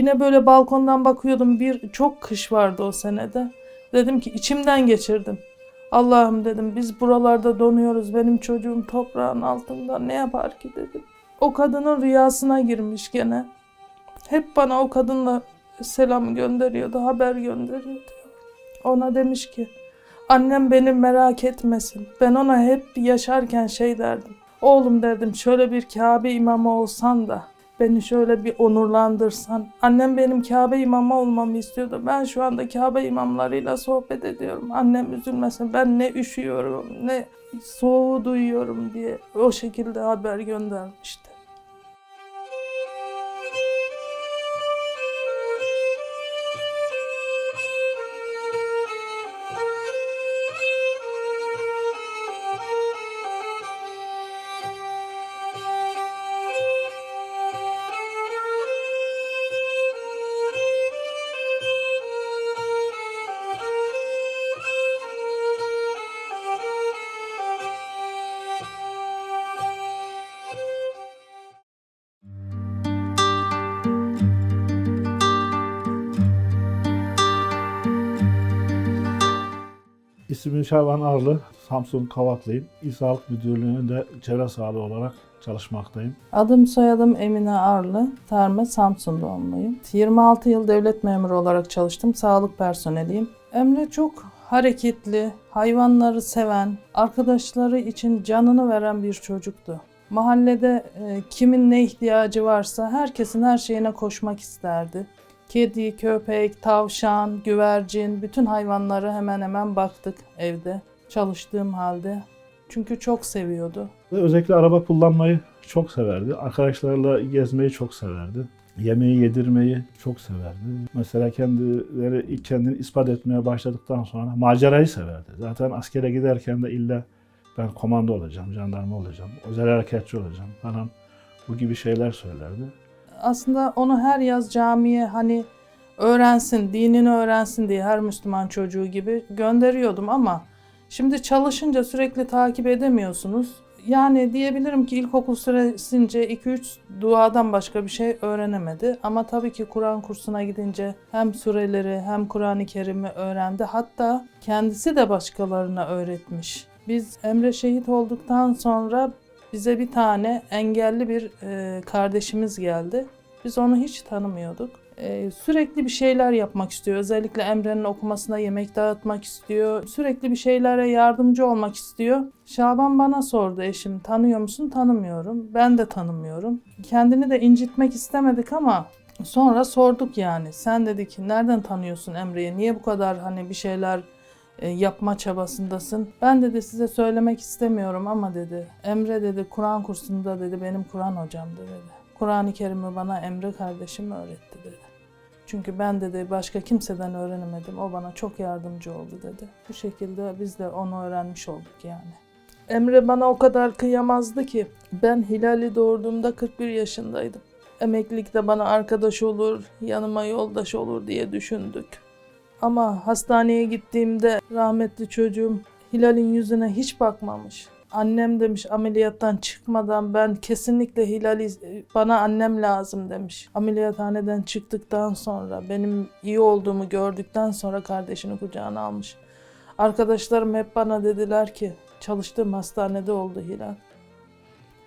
Yine böyle balkondan bakıyordum. Bir çok kış vardı o senede. Dedim ki içimden geçirdim. Allah'ım dedim biz buralarda donuyoruz. Benim çocuğum toprağın altında ne yapar ki dedim. O kadının rüyasına girmiş gene. Hep bana o kadınla selam gönderiyordu, haber gönderiyordu. Ona demiş ki annem beni merak etmesin. Ben ona hep yaşarken şey derdim. Oğlum derdim şöyle bir Kabe imamı olsan da beni şöyle bir onurlandırsan. Annem benim Kabe imamı olmamı istiyordu. Ben şu anda Kabe imamlarıyla sohbet ediyorum. Annem üzülmesin. Ben ne üşüyorum ne soğuğu duyuyorum diye o şekilde haber göndermişti. İsmim Şaban Arlı, Samsun Kavaklıyım. İl Sağlık Müdürlüğü'nde çevre sağlığı olarak çalışmaktayım. Adım soyadım Emine Arlı. Terme Samsun doğumluyum. 26 yıl devlet memuru olarak çalıştım. Sağlık personeliyim. Emre çok hareketli, hayvanları seven, arkadaşları için canını veren bir çocuktu. Mahallede e, kimin ne ihtiyacı varsa herkesin her şeyine koşmak isterdi. Kedi, köpek, tavşan, güvercin bütün hayvanları hemen hemen baktık evde çalıştığım halde. Çünkü çok seviyordu. Özellikle araba kullanmayı çok severdi. Arkadaşlarla gezmeyi çok severdi. Yemeği yedirmeyi çok severdi. Mesela kendileri kendini ispat etmeye başladıktan sonra macerayı severdi. Zaten askere giderken de illa ben komando olacağım, jandarma olacağım, özel harekatçı olacağım falan bu gibi şeyler söylerdi. Aslında onu her yaz camiye hani öğrensin, dinini öğrensin diye her Müslüman çocuğu gibi gönderiyordum ama şimdi çalışınca sürekli takip edemiyorsunuz. Yani diyebilirim ki ilkokul süresince 2-3 duadan başka bir şey öğrenemedi. Ama tabii ki Kur'an kursuna gidince hem sureleri hem Kur'an-ı Kerim'i öğrendi. Hatta kendisi de başkalarına öğretmiş. Biz Emre şehit olduktan sonra bize bir tane engelli bir e, kardeşimiz geldi. Biz onu hiç tanımıyorduk. E, sürekli bir şeyler yapmak istiyor. Özellikle Emre'nin okumasına yemek dağıtmak istiyor. Sürekli bir şeylere yardımcı olmak istiyor. Şaban bana sordu eşim tanıyor musun? Tanımıyorum. Ben de tanımıyorum. Kendini de incitmek istemedik ama sonra sorduk yani. Sen dedi ki nereden tanıyorsun Emre'yi? Niye bu kadar hani bir şeyler yapma çabasındasın. Ben dedi size söylemek istemiyorum ama dedi Emre dedi Kur'an kursunda dedi benim Kur'an hocamdı dedi. Kur'an-ı Kerim'i bana Emre kardeşim öğretti dedi. Çünkü ben dedi başka kimseden öğrenemedim. O bana çok yardımcı oldu dedi. Bu şekilde biz de onu öğrenmiş olduk yani. Emre bana o kadar kıyamazdı ki ben Hilal'i doğurduğumda 41 yaşındaydım. Emeklilikte bana arkadaş olur, yanıma yoldaş olur diye düşündük. Ama hastaneye gittiğimde rahmetli çocuğum Hilal'in yüzüne hiç bakmamış. Annem demiş ameliyattan çıkmadan ben kesinlikle Hilal'i bana annem lazım demiş. Ameliyathaneden çıktıktan sonra benim iyi olduğumu gördükten sonra kardeşini kucağına almış. Arkadaşlarım hep bana dediler ki çalıştığım hastanede oldu Hilal.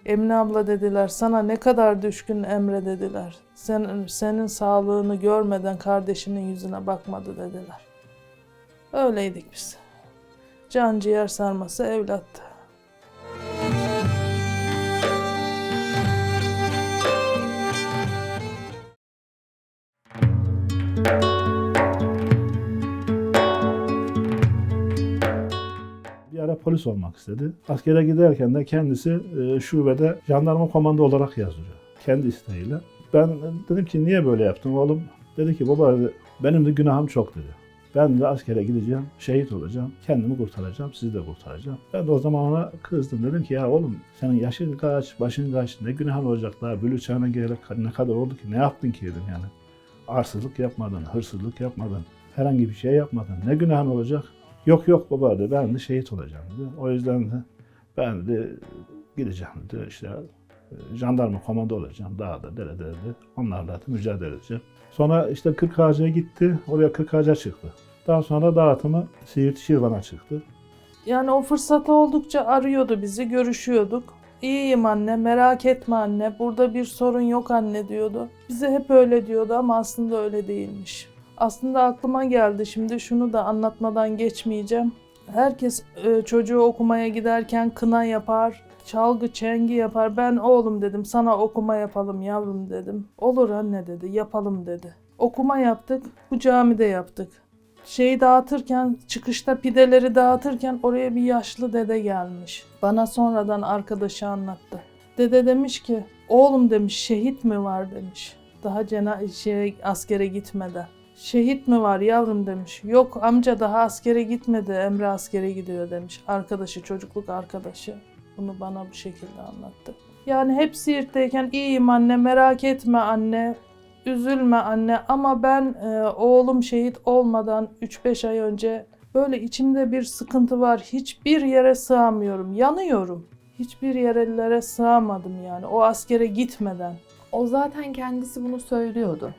Emine abla dediler sana ne kadar düşkün Emre dediler. Sen, senin sağlığını görmeden kardeşinin yüzüne bakmadı dediler. Öyleydik biz. Can ciğer sarması evlattı. Polis olmak istedi. Askere giderken de kendisi e, şubede jandarma komando olarak yazılıyor. Kendi isteğiyle. Ben dedim ki niye böyle yaptın oğlum? Dedi ki baba benim de günahım çok dedi. Ben de askere gideceğim, şehit olacağım, kendimi kurtaracağım, sizi de kurtaracağım. Ben de o zaman ona kızdım. Dedim ki ya oğlum senin yaşın kaç, başın kaç, ne günahın olacak daha bülü çağına gelene ne kadar oldu ki, ne yaptın ki dedim yani. Arsızlık yapmadın, hırsızlık yapmadın, herhangi bir şey yapmadın. Ne günahın olacak? Yok yok baba dedi ben de şehit olacağım dedi. O yüzden de ben de gideceğim dedi işte e, jandarma komando olacağım. Dağda, derede, derede. Onlarla da mücadele edeceğim. Sonra işte Kırkağaç'a gitti. Oraya Kırkağaç'a çıktı. Daha sonra dağıtımı Siirt Şirvan'a çıktı. Yani o fırsat oldukça arıyordu bizi, görüşüyorduk. İyiyim anne, merak etme anne, burada bir sorun yok anne diyordu. Bize hep öyle diyordu ama aslında öyle değilmiş. Aslında aklıma geldi şimdi şunu da anlatmadan geçmeyeceğim. Herkes e, çocuğu okumaya giderken kına yapar, çalgı çengi yapar. Ben oğlum dedim sana okuma yapalım yavrum dedim. Olur anne dedi yapalım dedi. Okuma yaptık, bu camide yaptık şeyi dağıtırken, çıkışta pideleri dağıtırken oraya bir yaşlı dede gelmiş. Bana sonradan arkadaşı anlattı. Dede demiş ki, oğlum demiş şehit mi var demiş. Daha cena şey, askere gitmeden. Şehit mi var yavrum demiş. Yok amca daha askere gitmedi. Emre askere gidiyor demiş. Arkadaşı, çocukluk arkadaşı. Bunu bana bu şekilde anlattı. Yani hep Siirt'teyken iyiyim anne, merak etme anne, Üzülme anne ama ben e, oğlum şehit olmadan 3-5 ay önce böyle içimde bir sıkıntı var. Hiçbir yere sığamıyorum. Yanıyorum. Hiçbir yerlere sığamadım yani o askere gitmeden. O zaten kendisi bunu söylüyordu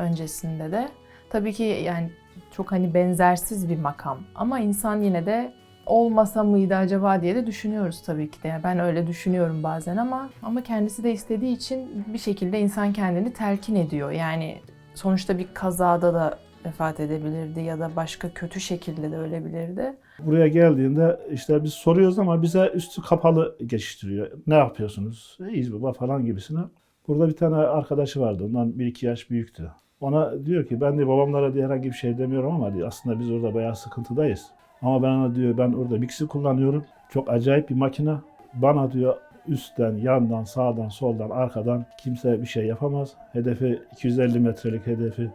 öncesinde de. Tabii ki yani çok hani benzersiz bir makam ama insan yine de olmasa mıydı acaba diye de düşünüyoruz tabii ki de. Ben öyle düşünüyorum bazen ama ama kendisi de istediği için bir şekilde insan kendini telkin ediyor. Yani sonuçta bir kazada da vefat edebilirdi ya da başka kötü şekilde de ölebilirdi. Buraya geldiğinde işte biz soruyoruz ama bize üstü kapalı geçiştiriyor. Ne yapıyorsunuz? İyiyiz baba falan gibisine. Burada bir tane arkadaşı vardı. Ondan bir iki yaş büyüktü. Ona diyor ki ben de babamlara diye herhangi bir şey demiyorum ama diyor, aslında biz orada bayağı sıkıntıdayız. Ama ben ona diyor ben orada mixi kullanıyorum. Çok acayip bir makine. Bana diyor üstten, yandan, sağdan, soldan, arkadan kimse bir şey yapamaz. Hedefi 250 metrelik hedefi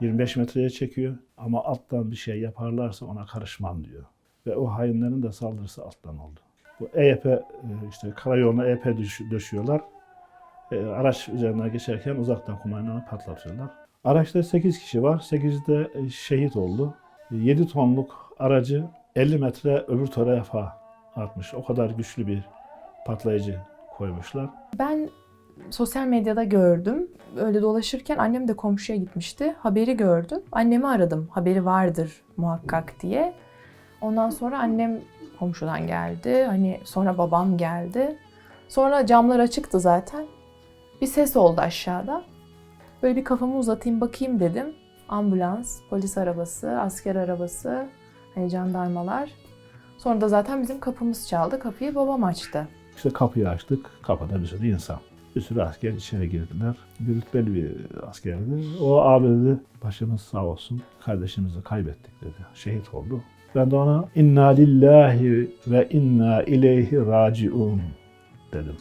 25 metreye çekiyor. Ama alttan bir şey yaparlarsa ona karışmam diyor. Ve o hainlerin de saldırısı alttan oldu. Bu EYP e, işte karayoluna EYP döşüyorlar. E, araç üzerinden geçerken uzaktan kumandayla patlatıyorlar. Araçta 8 kişi var. 8'i de e, şehit oldu. 7 tonluk aracı 50 metre öbür tarafa atmış. O kadar güçlü bir patlayıcı koymuşlar. Ben sosyal medyada gördüm. Öyle dolaşırken annem de komşuya gitmişti. Haberi gördüm. Annemi aradım. Haberi vardır muhakkak diye. Ondan sonra annem komşudan geldi. Hani sonra babam geldi. Sonra camlar açıktı zaten. Bir ses oldu aşağıda. Böyle bir kafamı uzatayım bakayım dedim. Ambulans, polis arabası, asker arabası, hani jandarmalar. Sonra da zaten bizim kapımız çaldı. Kapıyı babam açtı. İşte kapıyı açtık. Kapıda bir sürü insan. Bir sürü asker içeri girdiler. Bir rütbeli bir askerdi. O abi dedi başımız sağ olsun. Kardeşimizi kaybettik dedi. Şehit oldu. Ben de ona inna lillahi ve inna ileyhi raciun dedim.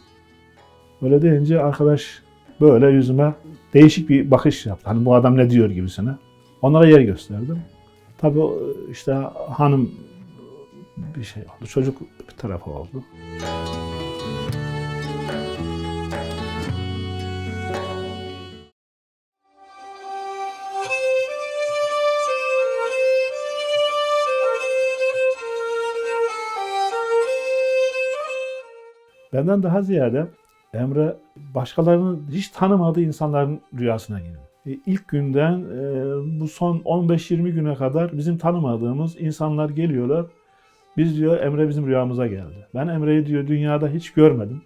Böyle deyince arkadaş böyle yüzüme değişik bir bakış yaptı. Hani bu adam ne diyor gibisine. Onlara yer gösterdim. Tabii işte hanım bir şey oldu. Çocuk bir tarafa oldu. Benden daha ziyade Emre başkalarının hiç tanımadığı insanların rüyasına girdi. E, İlk günden e, bu son 15-20 güne kadar bizim tanımadığımız insanlar geliyorlar. Biz diyor Emre bizim rüyamıza geldi. Ben Emre'yi diyor dünyada hiç görmedim.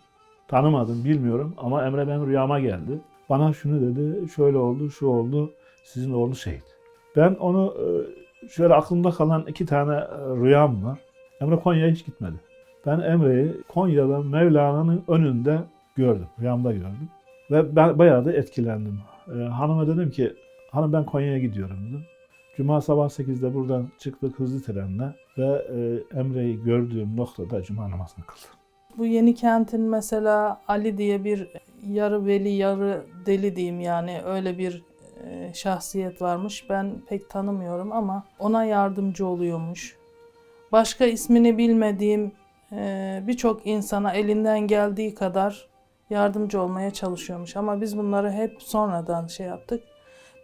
Tanımadım, bilmiyorum ama Emre benim rüyama geldi. Bana şunu dedi, şöyle oldu, şu oldu, sizin oğlu şehit. Ben onu e, şöyle aklımda kalan iki tane rüyam var. Emre Konya'ya hiç gitmedi. Ben Emre'yi Konya'da Mevlana'nın önünde gördüm, rüyamda gördüm. Ve ben bayağı da etkilendim. Ee, hanıma dedim ki, hanım ben Konya'ya gidiyorum dedim. Cuma sabah 8'de buradan çıktık hızlı trenle ve e, Emre'yi gördüğüm noktada cuma namazını kıldım. Bu yeni kentin mesela Ali diye bir yarı veli yarı deli diyeyim yani öyle bir e, şahsiyet varmış. Ben pek tanımıyorum ama ona yardımcı oluyormuş. Başka ismini bilmediğim e, birçok insana elinden geldiği kadar yardımcı olmaya çalışıyormuş. Ama biz bunları hep sonradan şey yaptık.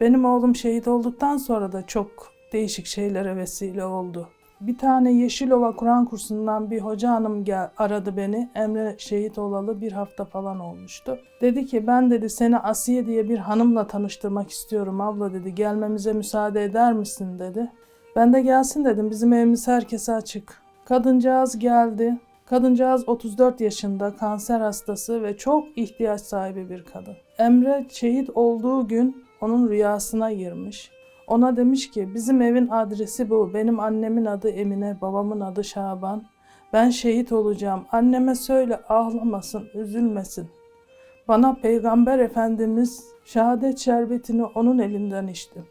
Benim oğlum şehit olduktan sonra da çok değişik şeylere vesile oldu. Bir tane Yeşilova Kur'an kursundan bir hoca hanım gel, aradı beni. Emre şehit olalı bir hafta falan olmuştu. Dedi ki ben dedi seni Asiye diye bir hanımla tanıştırmak istiyorum abla dedi. Gelmemize müsaade eder misin dedi. Ben de gelsin dedim. Bizim evimiz herkese açık. Kadıncağız geldi. Kadıncağız 34 yaşında, kanser hastası ve çok ihtiyaç sahibi bir kadın. Emre şehit olduğu gün onun rüyasına girmiş. Ona demiş ki bizim evin adresi bu. Benim annemin adı Emine, babamın adı Şaban. Ben şehit olacağım. Anneme söyle ağlamasın, üzülmesin. Bana Peygamber Efendimiz şehadet şerbetini onun elinden içtim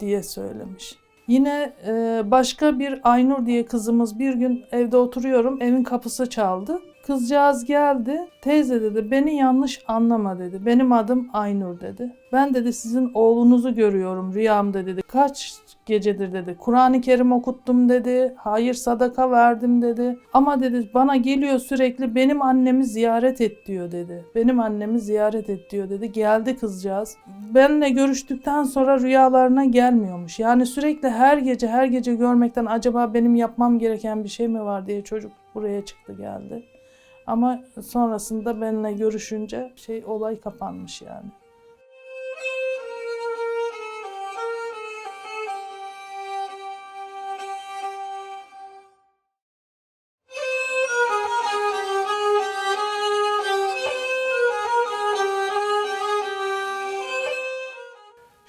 diye söylemiş. Yine e, başka bir Aynur diye kızımız bir gün evde oturuyorum evin kapısı çaldı. Kızcağız geldi. Teyze dedi beni yanlış anlama dedi. Benim adım Aynur dedi. Ben dedi sizin oğlunuzu görüyorum rüyamda dedi. Kaç gecedir dedi. Kur'an-ı Kerim okuttum dedi. Hayır sadaka verdim dedi. Ama dedi bana geliyor sürekli benim annemi ziyaret et diyor dedi. Benim annemi ziyaret et diyor dedi. Geldi kızcağız. Benle görüştükten sonra rüyalarına gelmiyormuş. Yani sürekli her gece her gece görmekten acaba benim yapmam gereken bir şey mi var diye çocuk buraya çıktı geldi. Ama sonrasında benimle görüşünce şey olay kapanmış yani.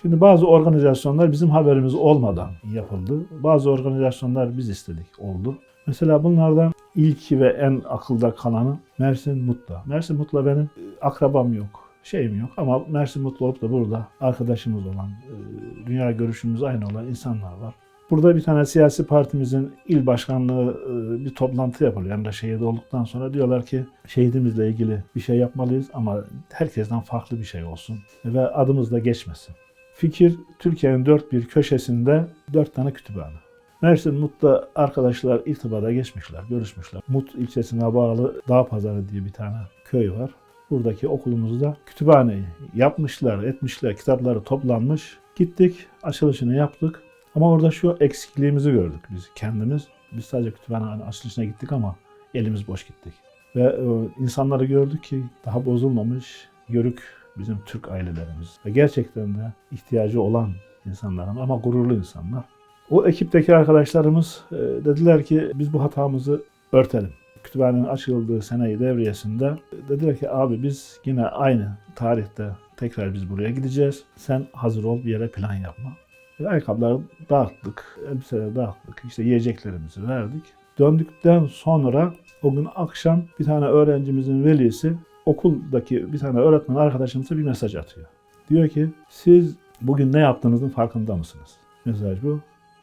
Şimdi bazı organizasyonlar bizim haberimiz olmadan yapıldı. Bazı organizasyonlar biz istedik oldu. Mesela bunlardan ilki ve en akılda kalanı Mersin Mutlu. Mersin Mutlu benim e, akrabam yok, şeyim yok ama Mersin Mutlu olup da burada arkadaşımız olan, e, dünya görüşümüz aynı olan insanlar var. Burada bir tane siyasi partimizin il başkanlığı e, bir toplantı yapılıyor. Emre şehit olduktan sonra diyorlar ki şehidimizle ilgili bir şey yapmalıyız ama herkesten farklı bir şey olsun ve adımız da geçmesin. Fikir Türkiye'nin dört bir köşesinde dört tane kütüphane. Mersin Mut'ta arkadaşlar irtibata geçmişler, görüşmüşler. Mut ilçesine bağlı Dağ Pazarı diye bir tane köy var. Buradaki okulumuzda kütüphaneyi yapmışlar, etmişler, kitapları toplanmış. Gittik, açılışını yaptık. Ama orada şu eksikliğimizi gördük biz kendimiz. Biz sadece kütüphane açılışına gittik ama elimiz boş gittik. Ve e, insanları gördük ki daha bozulmamış, yörük bizim Türk ailelerimiz. Ve gerçekten de ihtiyacı olan insanlar ama gururlu insanlar. O ekipteki arkadaşlarımız e, dediler ki biz bu hatamızı örtelim. Kütüphanenin açıldığı seneyi devriyesinde e, dediler ki abi biz yine aynı tarihte tekrar biz buraya gideceğiz. Sen hazır ol bir yere plan yapma. Ve ayakkabıları dağıttık, elbiseleri dağıttık, işte yiyeceklerimizi verdik. Döndükten sonra o gün akşam bir tane öğrencimizin velisi okuldaki bir tane öğretmen arkadaşımıza bir mesaj atıyor. Diyor ki siz bugün ne yaptığınızın farkında mısınız? Mesaj bu.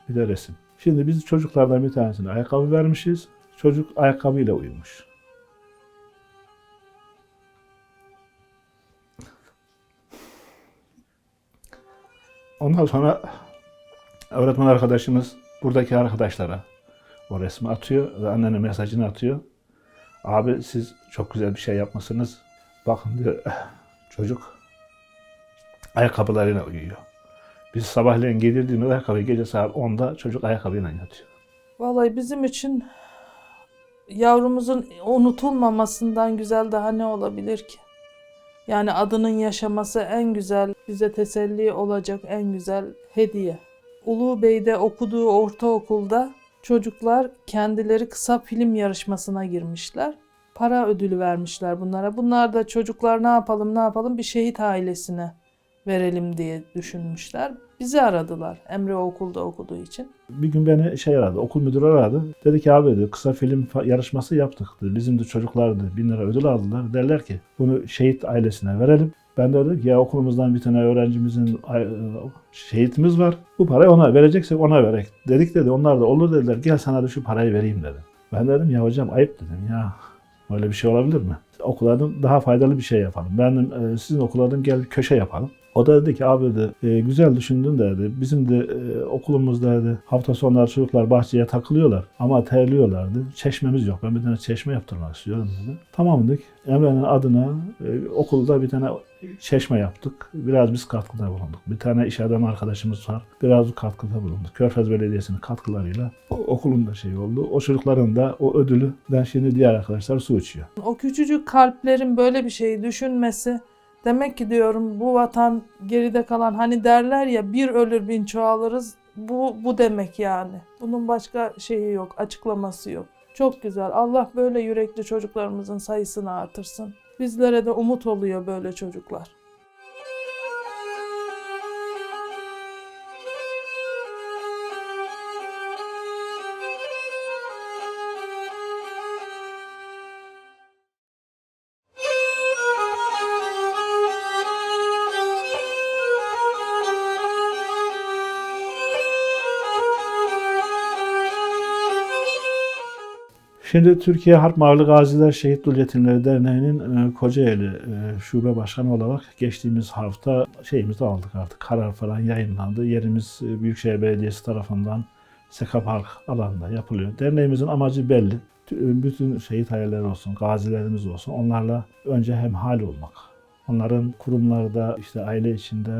Bir de resim. Şimdi biz çocuklardan bir tanesine ayakkabı vermişiz. Çocuk ayakkabıyla uyumuş. Ondan sonra öğretmen arkadaşımız buradaki arkadaşlara o resmi atıyor ve annenin mesajını atıyor. Abi siz çok güzel bir şey yapmışsınız. Bakın diyor çocuk ayakkabılarıyla uyuyor. Biz sabahleyin gelirdiğimiz ayakkabı gece saat 10'da çocuk ayakkabıyla yatıyor. Vallahi bizim için yavrumuzun unutulmamasından güzel daha ne olabilir ki? Yani adının yaşaması en güzel, bize teselli olacak en güzel hediye. Ulu Bey'de okuduğu ortaokulda çocuklar kendileri kısa film yarışmasına girmişler. Para ödülü vermişler bunlara. Bunlar da çocuklar ne yapalım ne yapalım bir şehit ailesine verelim diye düşünmüşler. Bizi aradılar Emre okulda okuduğu için. Bir gün beni şey aradı, okul müdürü aradı. Dedi ki abi dedi, kısa film yarışması yaptık. Dedi. Bizim de çocuklardı, bin lira ödül aldılar. Derler ki bunu şehit ailesine verelim. Ben de dedim ki ya okulumuzdan bir tane öğrencimizin ay- şehitimiz var. Bu parayı ona vereceksek ona verek. Dedik dedi. Onlar da olur dediler. Gel sana da şu parayı vereyim dedi. Ben dedim ya hocam ayıp dedim ya. Öyle bir şey olabilir mi? Okula dedim, daha faydalı bir şey yapalım. Ben dedim, e, sizin okula dedim, gel bir köşe yapalım. O da dedi ki abi dedi "e, güzel düşündün de dedi. Bizim de e, okulumuzda dedi hafta sonları çocuklar bahçeye takılıyorlar ama terliyorlardı. Çeşmemiz yok. Ben bir tane çeşme yaptırmak istiyorum dedi. Tamam dedik. Emre'nin adına e, okulda bir tane çeşme yaptık. Biraz biz katkıda bulunduk. Bir tane iş adamı arkadaşımız var. Biraz katkıda bulunduk. Körfez Belediyesi'nin katkılarıyla o, okulun da şey oldu. O çocukların da o ödülü ben şimdi diğer arkadaşlar su içiyor. O küçücük kalplerin böyle bir şeyi düşünmesi demek ki diyorum bu vatan geride kalan hani derler ya bir ölür bin çoğalırız bu bu demek yani. Bunun başka şeyi yok, açıklaması yok. Çok güzel. Allah böyle yürekli çocuklarımızın sayısını artırsın. Bizlere de umut oluyor böyle çocuklar. Şimdi Türkiye Harp Mağlı Gaziler Şehit Dul Yetimleri Derneği'nin e, Kocaeli e, şube başkanı olarak geçtiğimiz hafta şeyimizi aldık artık. Karar falan yayınlandı. Yerimiz e, Büyükşehir Belediyesi tarafından Seka Park alanında yapılıyor. Derneğimizin amacı belli. Tü- Bütün şehit aileleri olsun, gazilerimiz olsun onlarla önce hemhal olmak. Onların kurumlarda işte aile içinde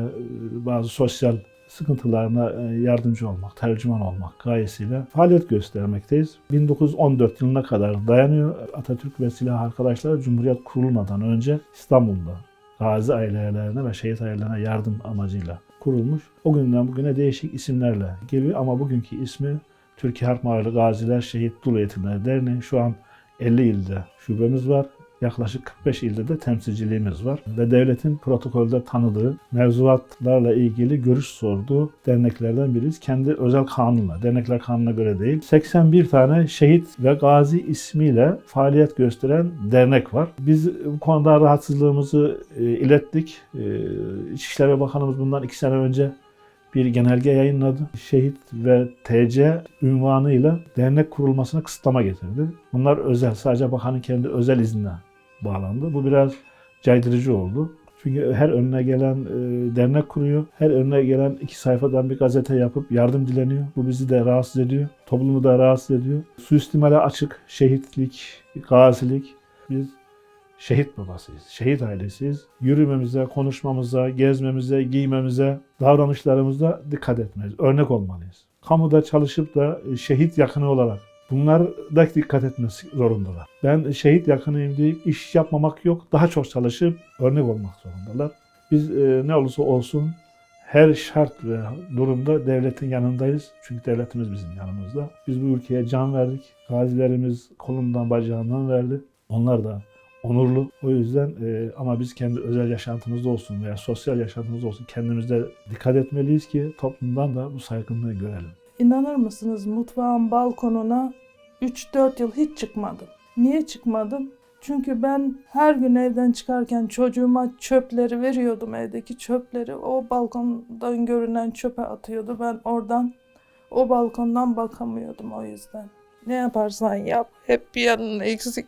bazı sosyal sıkıntılarına e, yardımcı olmak, tercüman olmak gayesiyle faaliyet göstermekteyiz. 1914 yılına kadar dayanıyor. Atatürk ve silah arkadaşlar Cumhuriyet kurulmadan önce İstanbul'da gazi ailelerine ve şehit ailelerine yardım amacıyla kurulmuş. O günden bugüne değişik isimlerle geliyor ama bugünkü ismi Türkiye Harp Mağarı Gaziler Şehit Dul Eğitimleri Derneği. Şu an 50 ilde şubemiz var. Yaklaşık 45 ilde de temsilciliğimiz var. Ve devletin protokolde tanıdığı mevzuatlarla ilgili görüş sorduğu derneklerden biriyiz. Kendi özel kanunla, dernekler kanununa göre değil. 81 tane şehit ve gazi ismiyle faaliyet gösteren dernek var. Biz bu konuda rahatsızlığımızı e, ilettik. E, İçişleri Bakanımız bundan iki sene önce bir genelge yayınladı. Şehit ve TC ünvanıyla dernek kurulmasına kısıtlama getirdi. Bunlar özel, sadece bakanın kendi özel iznine bağlandı. Bu biraz caydırıcı oldu. Çünkü her önüne gelen e, dernek kuruyor. Her önüne gelen iki sayfadan bir gazete yapıp yardım dileniyor. Bu bizi de rahatsız ediyor. Toplumu da rahatsız ediyor. Suistimale açık şehitlik, gazilik. Biz şehit babasıyız, şehit ailesiyiz. Yürümemize, konuşmamıza, gezmemize, giymemize, davranışlarımıza dikkat etmeliyiz. Örnek olmalıyız. Kamuda çalışıp da şehit yakını olarak bunlar da dikkat etmesi zorundalar. Ben şehit yakınıyım deyip iş yapmamak yok. Daha çok çalışıp örnek olmak zorundalar. Biz e, ne olursa olsun her şart ve durumda devletin yanındayız. Çünkü devletimiz bizim yanımızda. Biz bu ülkeye can verdik. Gazilerimiz kolundan bacağından verdi. Onlar da onurlu. O yüzden e, ama biz kendi özel yaşantımızda olsun veya sosyal yaşantımızda olsun kendimizde dikkat etmeliyiz ki toplumdan da bu saygınlığı görelim. İnanır mısınız mutfağın balkonuna 3-4 yıl hiç çıkmadım. Niye çıkmadım? Çünkü ben her gün evden çıkarken çocuğuma çöpleri veriyordum evdeki çöpleri. O balkondan görünen çöpe atıyordu. Ben oradan o balkondan bakamıyordum o yüzden. Ne yaparsan yap hep bir yanın eksik.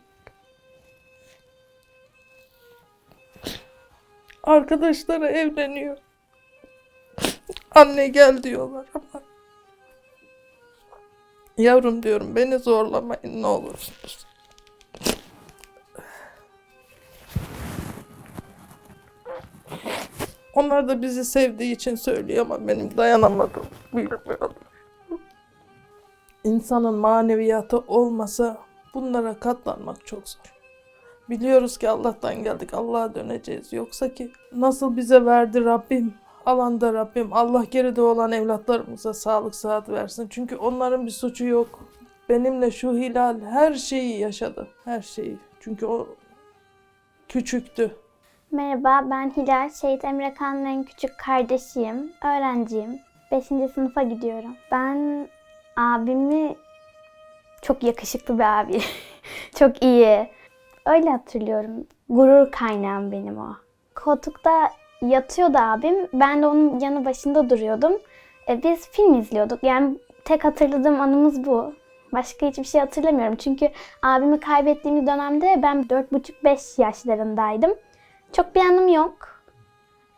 Arkadaşları evleniyor. Anne gel diyorlar ama Yavrum diyorum beni zorlamayın ne olursunuz. Onlar da bizi sevdiği için söylüyor ama benim dayanamadım. Bilmiyorum. İnsanın maneviyatı olmasa bunlara katlanmak çok zor. Biliyoruz ki Allah'tan geldik, Allah'a döneceğiz. Yoksa ki nasıl bize verdi Rabbim, alanda Rabbim, Allah geride olan evlatlarımıza sağlık sıhhat versin. Çünkü onların bir suçu yok. Benimle şu Hilal her şeyi yaşadı, her şeyi. Çünkü o küçüktü. Merhaba, ben Hilal. Şehit Emre Kan'ın en küçük kardeşiyim. Öğrenciyim. 5. sınıfa gidiyorum. Ben abimi çok yakışıklı bir abi. çok iyi. Öyle hatırlıyorum. Gurur kaynağım benim o. Koltukta yatıyordu abim. Ben de onun yanı başında duruyordum. E, biz film izliyorduk. Yani tek hatırladığım anımız bu. Başka hiçbir şey hatırlamıyorum. Çünkü abimi kaybettiğimiz dönemde ben 4,5-5 yaşlarındaydım. Çok bir anım yok.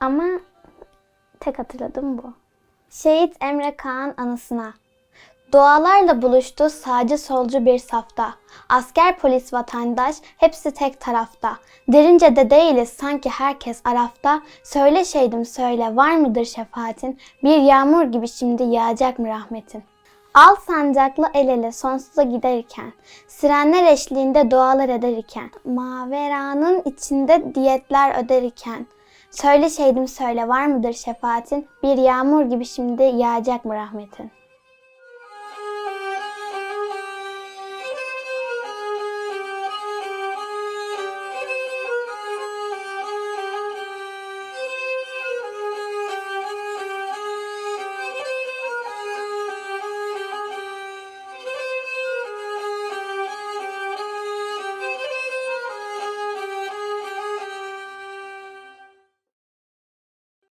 Ama Tek hatırladığım bu. Şehit Emre Kağan anısına. Doğalarla buluştu sağcı solcu bir safta. Asker polis vatandaş hepsi tek tarafta. Derince de değiliz sanki herkes arafta. Söyle şeydim söyle var mıdır şefaatin? Bir yağmur gibi şimdi yağacak mı rahmetin? Al sancaklı el ele sonsuza giderken, sirenler eşliğinde dualar ederken, maveranın içinde diyetler öderken, söyle şeydim söyle var mıdır şefaatin? Bir yağmur gibi şimdi yağacak mı rahmetin?